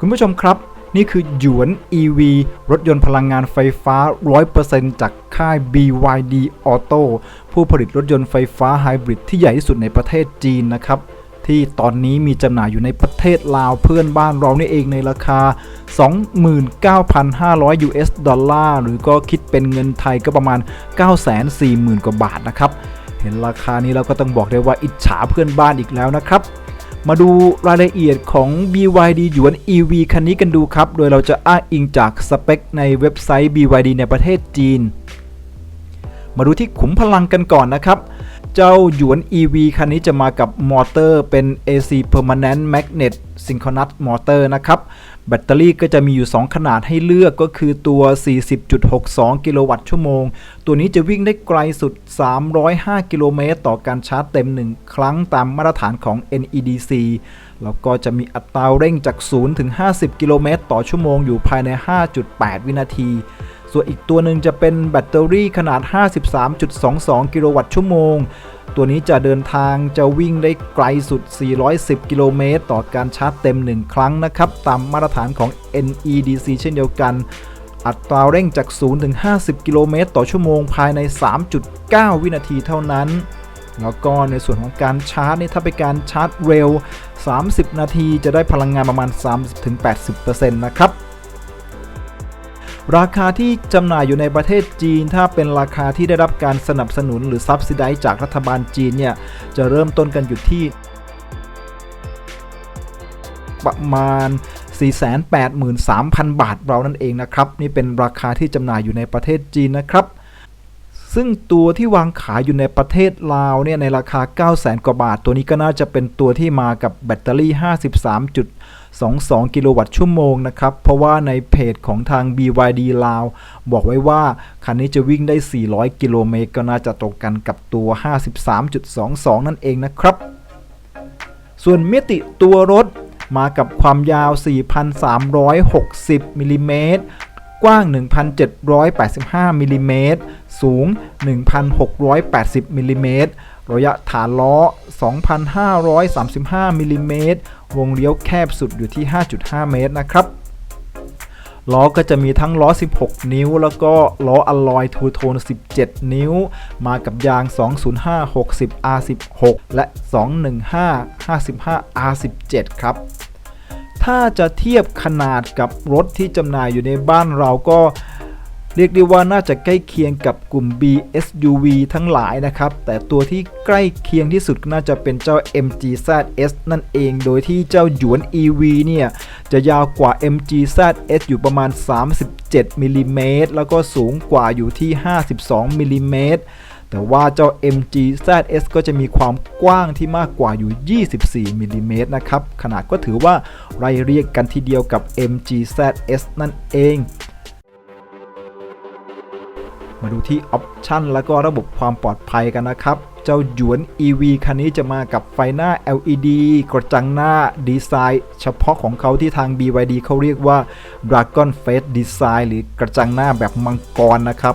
คุณผู้ชมครับ นี่คือหยวน EV รถยนต์พลังงานไฟฟ้า 100%จากค่าย BYD Auto ผู้ผลิตรถยนต์ไฟฟ้าไฮบริดที่ใหญ่ที่สุดในประเทศจีนนะครับที่ตอนนี้มีจำหน่ายอยู่ในประเทศลาวเพื่อนบ้านเรานี่เองในราคา 29,500 US ดอลลาร์หรือก็คิดเป็นเงินไทยก็ประมาณ 940,000 กว่าบาทนะครับ เห็นราคานี้เราก็ต้องบอกได้ว่าอิจฉาเพื่อนบ้านอีกแล้วนะครับ มาดูรายละเอียดของ BYD หยวน EV คันนี้กันดูครับ โดยเราจะอ้างอิงจากสเปคในเว็บไซต์ BYD ในประเทศจีน มาดูที่ขุมพลังกันก่อนนะครับ เจ้าหยวน EV คันนี้จะมากับมอเตอร์เป็น AC Permanent Magnet Synchronous Motor นะครับ แบตเตอรี่ก็จะมีอยู่ 2 ขนาดให้เลือกก็คือตัว 40.62 กิโลวัตต์ชั่วโมง ตัวนี้จะวิ่งได้ไกลสุด 305 กิโลเมตรต่อการชาร์จเต็ม 1 ครั้งตามมาตรฐานของ NEDC แล้วก็จะมีอัตราเร่งจาก 0 ถึง 50 กิโลเมตรต่อชั่วโมงอยู่ภายใน 5.8 วินาที ส่วนอีกตัวหนึ่งจะเป็นแบตเตอรี่ขนาด 53.22 กิโลวัตต์ชั่วโมง ตัวนี้จะเดินทางจะวิ่งได้ไกลสุด 410 กิโลเมตร ต่อการชาร์จเต็ม 1 ครั้งนะครับ ตามมาตรฐานของ NEDC เช่นเดียวกัน อัตราเร่งจาก 0 ถึง 50 กิโลเมตร ต่อชั่วโมงภายใน 3.9 วินาทีเท่านั้นแล้วก็ในส่วนของการชาร์จนี่ถ้าเป็นการชาร์จเร็ว 30 นาทีจะได้พลังงานประมาณ 30-80%นะครับ ราคาที่จำหน่ายอยู่ในประเทศจีน ถ้าเป็นราคาที่ได้รับการสนับสนุนหรือซับซิไดจากรัฐบาลจีนเนี่ยจะเริ่มต้นกันอยู่ที่ ประมาณ 483,000 บาทเรานั่นเองนะครับ นี่เป็นราคาที่จำหน่ายอยู่ในประเทศจีนนะครับ ซึ่งตัวที่วางขายอยู่ในประเทศลาวเนี่ยในราคา 900,000 กว่าบาท ตัวนี้ก็น่าจะเป็นตัวที่มากับแบตเตอรี่ 53. 22 กิโลวัตต์ชั่วโมงนะครับ เพราะว่าในเพจของทาง BYD ลาวบอกไว้ว่า คันนี้จะวิ่งได้ 400 กิโลเมตรก็น่าจะตรงกันกับตัว 53.22 นั่นเองนะครับ ส่วนมิติตัวรถมากับความยาว 4,360มิลลิเมตร กว้าง 1,785มิลิเมตรสูง 1,680มิลิเมตรระยะฐานล้อ 2,535มิลลิเมตรวงเลี้ยวแคบสุดอยู่ที่ 5.5 เมตรนะครับล้อก็จะมีทั้งล้อ 16 นิ้ว แล้วก็ล้ออลลอยทูโทน 17 นิ้ว มากับยาง 205 60 R16 และ 215 55 R17 ครับ ถ้าจะเทียบขนาดกับรถที่จำหน่ายอยู่ในบ้านเราก็เรียกได้ว่าน่าจะใกล้เคียงกับกลุ่ม BSUV ทั้งหลายนะครับ แต่ตัวที่ใกล้เคียงที่สุดน่าจะเป็นเจ้า MG ZS นั่นเอง โดยที่เจ้าหยวน EV เนี่ย จะยาวกว่า MG ZS อยู่ประมาณ 37มิลลิเมตรแล้วก็สูงกว่าอยู่ที่ 52มิลลิเมตร แต่ว่าเจ้า MG ZS ก็จะมีความกว้างที่มากกว่าอยู่ 24มิลลิเมตรนะครับ ขนาดก็ถือว่าไล่เรียกกันทีเดียวกับ MG ZS นั่นเองมาดูที่ออปชันแล้วก็ระบบความปลอดภัยกันนะครับ เจ้าหยวน EV คันนี้จะมากับไฟหน้า LED กระจังหน้าดีไซน์เฉพาะของเขาที่ทาง BYD เขาเรียกว่า Dragon Face Design หรือกระจังหน้าแบบมังกรนะครับ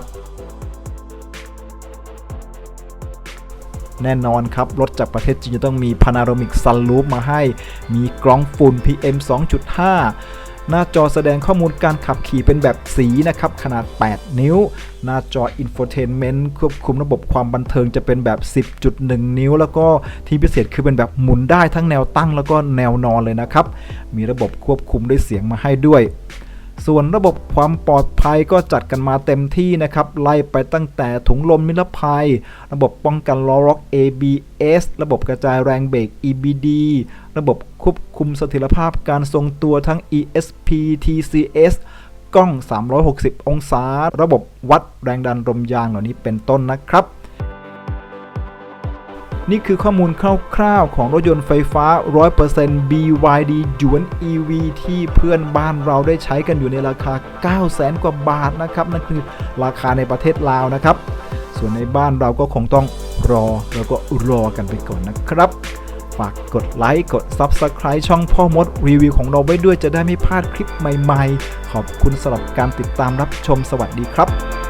แน่นอนครับ รถจากประเทศจีนจะต้องมี Panoramic Sunroof มาให้ มีกรองฝุ่น PM 2.5 หน้าจอแสดงข้อมูลการขับขี่เป็นแบบสีนะครับ ขนาด 8 นิ้ว หน้าจอ Infotainment ควบคุมระบบความบันเทิงจะเป็นแบบ 10.1 นิ้ว แล้วก็ที่พิเศษคือเป็นแบบหมุนได้ทั้งแนวตั้งแล้วก็แนวนอนเลยนะครับ มีระบบควบคุมด้วยเสียงมาให้ด้วย ส่วนระบบความปลอดภัยก็จัดกันมาเต็มที่นะครับ ไล่ไปตั้งแต่ถุงลมนิรภัย ระบบป้องกันล้อล็อก ABS ระบบกระจายแรงเบรก EBD ระบบควบคุมเสถียรภาพการทรงตัวทั้ง ESP TCS กล้อง 360 องศา ระบบวัดแรงดันลมยางเหล่านี้เป็นต้นนะครับ นี่คือข้อมูลคร่าวๆของรถยนต์ไฟฟ้า 100% BYD หยวน EV ที่เพื่อนบ้านเราได้ใช้กันอยู่ในราคา 900,000 กว่าบาทนะครับนั่นคือราคาในประเทศลาวนะครับ ส่วนในบ้านเราก็คงต้องรอแล้วก็รอกันไปก่อนนะครับ ฝากกดไลค์กด Subscribe ช่องพ่อมดรีวิวของเราไว้ด้วยจะได้ไม่พลาดคลิปใหม่ ๆ ขอบคุณสำหรับการติดตามรับชมสวัสดีครับ